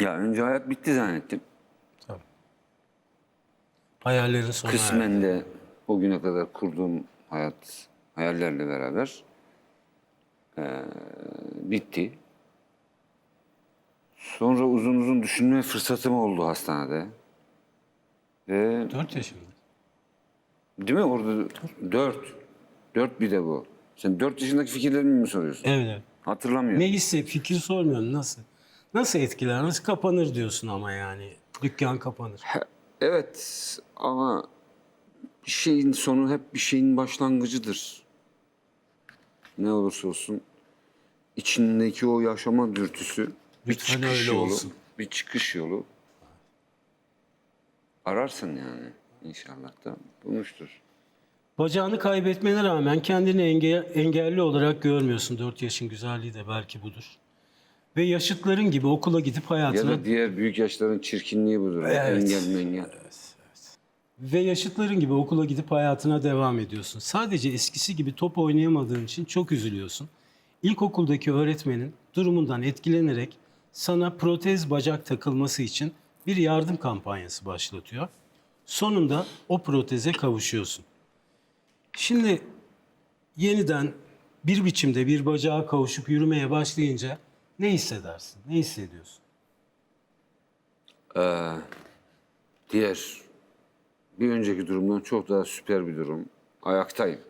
Ya önce hayat bitti zannettim. Tabii. Hayallerin erdi. Kısmen de o güne kadar kurduğum hayat hayallerle beraber eee, bitti. Sonra uzun uzun düşünme fırsatım oldu hastanede. Ve 4 yaşında. değil mi orada dört. Dört bir de bu. Sen dört yaşındaki fikirlerimi mi soruyorsun? Evet. evet. Hatırlamıyorum. Ne hisset, fikir sormuyorum. Nasıl? Nasıl etkiler, nasıl kapanır diyorsun ama yani. Dükkan kapanır. Evet ama bir şeyin sonu hep bir şeyin başlangıcıdır. Ne olursa olsun içindeki o yaşama dürtüsü bir Lütfen çıkış öyle yolu, olsun. bir çıkış yolu ararsın yani inşallah da bulmuştur. Bacağını kaybetmene rağmen kendini enge- engelli olarak görmüyorsun. 4 yaşın güzelliği de belki budur. Ve yaşıtların gibi okula gidip Ya hayatına da diğer büyük yaşların çirkinliği budur. Evet. Engel mengel. ve yaşıtların gibi okula gidip hayatına devam ediyorsun. Sadece eskisi gibi top oynayamadığın için çok üzülüyorsun. İlkokuldaki öğretmenin durumundan etkilenerek sana protez bacak takılması için bir yardım kampanyası başlatıyor. Sonunda o proteze kavuşuyorsun. Şimdi yeniden bir biçimde bir bacağa kavuşup yürümeye başlayınca ne hissedersin? Ne hissediyorsun? Diğer bir önceki durumdan çok daha süper bir durum. Ayaktayım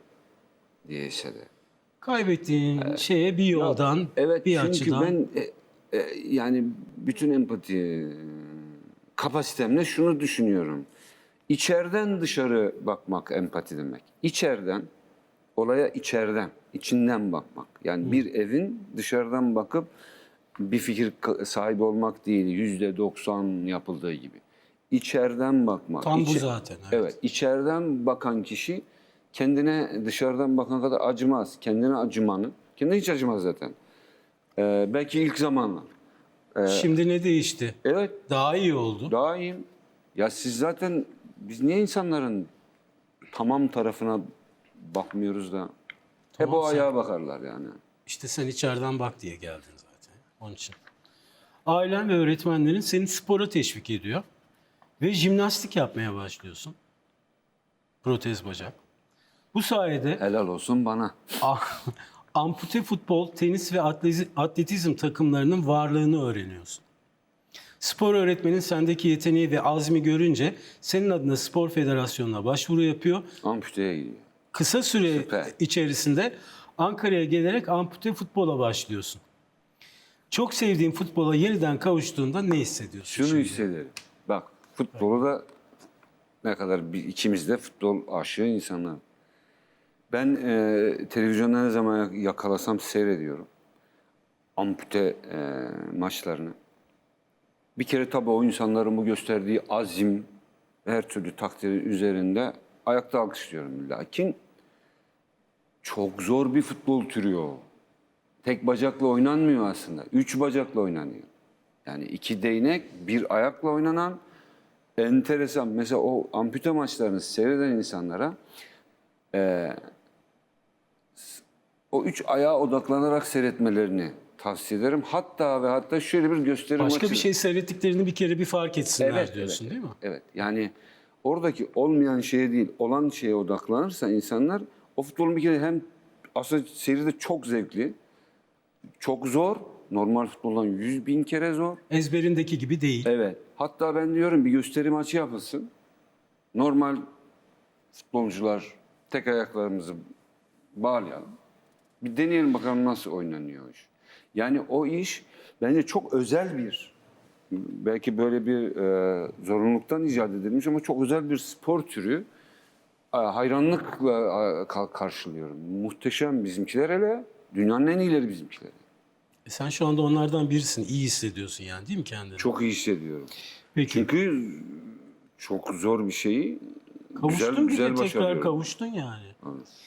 diye hissederim. Kaybettiğin şeye bir yoldan, Evet bir çünkü açıdan ben e, e, yani bütün empati e, kapasitemle şunu düşünüyorum. İçeriden dışarı bakmak empati demek. İçeriden olaya içeriden, içinden bakmak. Yani bir evin dışarıdan bakıp bir fikir sahibi olmak değil. Yüzde doksan yapıldığı gibi. İçeriden bakmak. Tam bu İçe- zaten, evet. Evet. içeriden bakan kişi kendine dışarıdan bakan kadar acımaz. Kendine acımanın. Kendine hiç acımaz zaten. Ee, belki ilk zamanlar. Şimdi ne değişti? Evet Daha iyi oldu. daha iyiyim. Ya siz zaten biz niye insanların tamam tarafına bakmıyoruz da hep Tamam, o sen- ayağa bakarlar yani. İşte sen içeriden bak diye geldin. Onun için. Ailen ve öğretmenlerin seni spora teşvik ediyor. Ve jimnastik yapmaya başlıyorsun. Protez bacak. Bu sayede Helal olsun bana. ampute futbol, tenis ve atlezi- atletizm takımlarının varlığını öğreniyorsun. Spor öğretmenin sendeki yeteneği ve azmi görünce senin adına spor federasyonuna başvuru yapıyor. Amputeye gidiyor. Kısa süre Süper. içerisinde Ankara'ya gelerek ampute futbola başlıyorsun. Çok sevdiğin futbola yeniden kavuştuğunda ne hissediyorsun? Şunu şimdi? hissederim. Bak futbolu da ne kadar bir, ikimiz de futbol aşığı insanlar. Ben e, televizyonda ne zaman yakalasam seyrediyorum. Ampute e, maçlarını. Bir kere tabii o insanların bu gösterdiği azim her türlü takdiri üzerinde ayakta alkışlıyorum. Lakin çok zor bir futbol türü o. Tek bacakla oynanmıyor aslında. Üç bacakla oynanıyor. Yani iki değnek, bir ayakla oynanan enteresan. Mesela o ampute maçlarını seyreden insanlara s- o üç ayağa odaklanarak seyretmelerini tavsiye ederim. Hatta ve hatta şöyle bir gösteri Başka maçı- bir şey seyrettiklerini bir kere bir fark etsinler Evet, diyorsun evet, değil mi? Evet. Yani oradaki olmayan şeye değil, olan şeye odaklanırsa insanlar o futbolun bir kere hem aslında seyri de çok zevkli, çok zor. Normal futboldan yüz bin kere zor. Ezberindeki gibi değil. Evet. Hatta ben diyorum bir gösteri maçı yapılsın. Normal futbolcular tek ayaklarımızı bağlayalım. Bir deneyelim bakalım nasıl oynanıyor iş. Yani o iş bence çok özel bir, belki böyle bir e, zorunluluktan icat edilmiş ama çok özel bir spor türü. E, hayranlıkla e, ka- karşılıyorum. Muhteşem bizimkiler hele. Dünyanın en iyileri bizimkiler. E sen şu anda onlardan birisin. İyi hissediyorsun yani değil mi kendini? Çok iyi hissediyorum. Peki. Çünkü çok zor bir şeyi Kavuştun güzel, bir güzel de tekrar başarıyorum. kavuştun yani.